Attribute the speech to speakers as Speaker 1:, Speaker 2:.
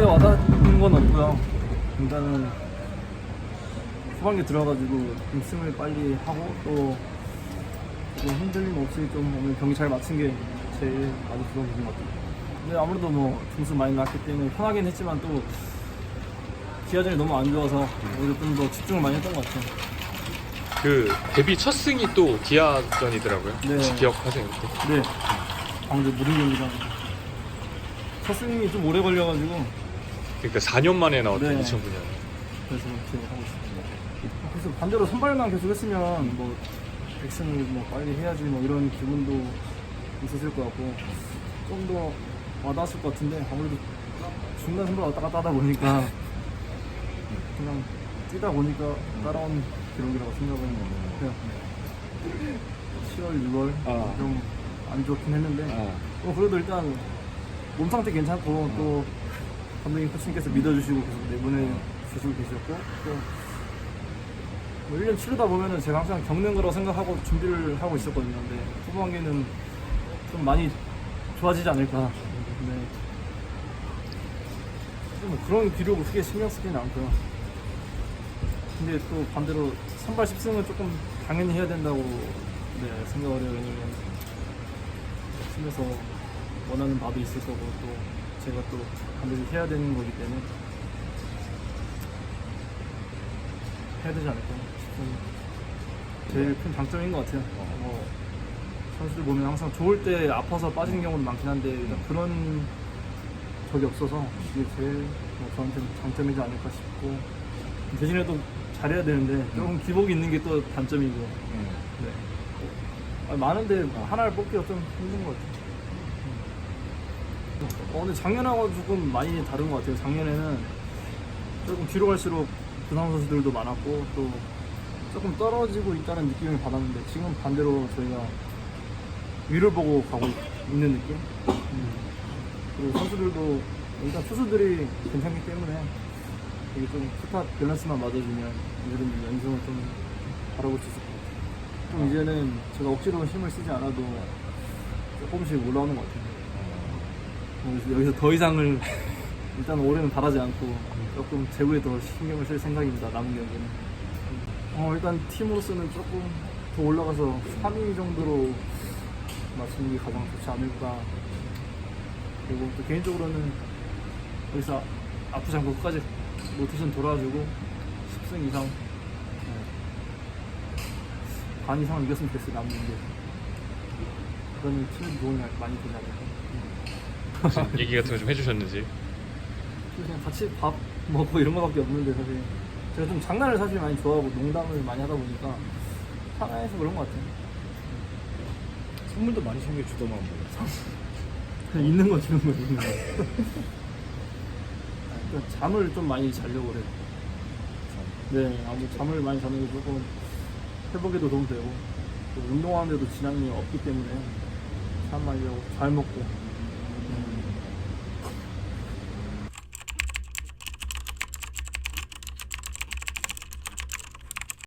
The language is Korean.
Speaker 1: 건 없고요. 일단은 후반기 들어가지고 좀 승을 빨리 하고 또 흔들림 없이 좀 오늘 경기 잘 마친 게 제일 아주 좋은 부분 같아요. 근데 아무래도 뭐 점수 많이 났기 때문에 편하긴 했지만 또 기아전이 너무 안 좋아서 오히려 좀 더 집중을 많이 했던 것 같아요.
Speaker 2: 그 데뷔 첫 승이 또 기아전이더라고요.
Speaker 1: 네.
Speaker 2: 혹시 기억하세요? 그때?
Speaker 1: 네. 광주 무릉 경기장. 첫 승이 좀 오래 걸려가지고
Speaker 2: 그러니까 4년 만에 나왔던
Speaker 1: 네.
Speaker 2: 2009년.
Speaker 1: 그래서 그렇게 하고 있습니다. 그래서 반대로 선발만 계속 했으면 뭐 백승을 뭐 빨리 해야지 뭐 이런 기분도 있었을 것 같고 좀 더 와닿았을 것 같은데 아무래도 중간 선발 왔다 갔다 하다 보니까 그냥 뛰다 보니까 따라온 기록이라고 생각을 해요. 10월, 6월
Speaker 2: 아.
Speaker 1: 좀안 좋긴 했는데 어, 그래도 일단 몸 상태 괜찮고 또 감독님 코치님께서 믿어주시고 계속 내보내 주시고 계셨고 또뭐 1년 치르다 보면은 제가 항상 겪는 거라고 생각하고 준비를 하고 있었거든요. 근데 후반기는 좀 많이 좋아지지 않을까. 네. 좀 그런 기록을 크게 신경 쓰지는 않고요. 근데 또 반대로 선발 10승은 조금 당연히 해야 된다고 네, 생각을 해요. 왜냐면 팀에서 원하는 바도 있을 거고 또 제가 또 반드시 해야 되는 거기 때문에 해야 되지 않을까 싶은 제일 큰 장점인 것 같아요. 뭐 선수들 보면 항상 좋을 때 아파서 빠지는 경우도 많긴 한데 일단 그런 적이 없어서 이게 제일 뭐 저한테 장점이지 않을까 싶고 대신에 또 잘해야 되는데 조금 기복이 있는 게 또 단점이고 네. 아, 많은데 하나를 뽑기가 좀 힘든 것 같아요. 어, 근데 작년하고 조금 많이 다른 것 같아요. 작년에는 조금 뒤로 갈수록 부상 선수들도 많았고 또 조금 떨어지고 있다는 느낌을 받았는데 지금 반대로 저희가 위를 보고 가고 있는 느낌? 음. 그리고 선수들도 일단 투수들이 괜찮기 때문에 이게 좀 스타 밸런스만 맞아주면 이런 연승을 좀 바라볼 수 있을 것 같아요. 좀 이제는 제가 억지로 힘을 쓰지 않아도 조금씩 올라오는 것 같아요. 여기서 더 이상을 일단 올해는 바라지 않고 조금 제구에 더 신경을 쓸 생각입니다. 남은 경기는. 어, 일단 팀으로서는 조금 더 올라가서 3위 정도로 맞추는 게 가장 좋지 않을까. 그리고 또 개인적으로는 여기서 아프지 않고 끝까지 로테이션 돌아주고 10승 이상 네. 반 이상은 이겼으면 좋겠어요 남는 게 그러면 팀 도움이 많이 되지 않을까
Speaker 2: 무슨 얘기 같은 거 좀 해주셨는지.
Speaker 1: 그냥 같이 밥 먹고 이런 거밖에 없는데 사실. 제가 좀 장난을 사실 많이 좋아하고 농담을 많이 하다 보니까 하나에서 그런 것 같아요.
Speaker 3: 선물도 많이 챙겨주더만 뭐.
Speaker 1: 그냥 있는 거 주는 거 있는 거. 그러니까 잠을 좀 많이 자려고 그래요. 네 아무 잠을 많이 자는 게 조금 회복에도 도움 되고 또 운동하는데도 지장이 없기 때문에 잠 많이 자고 잘 먹고 Mm-hmm.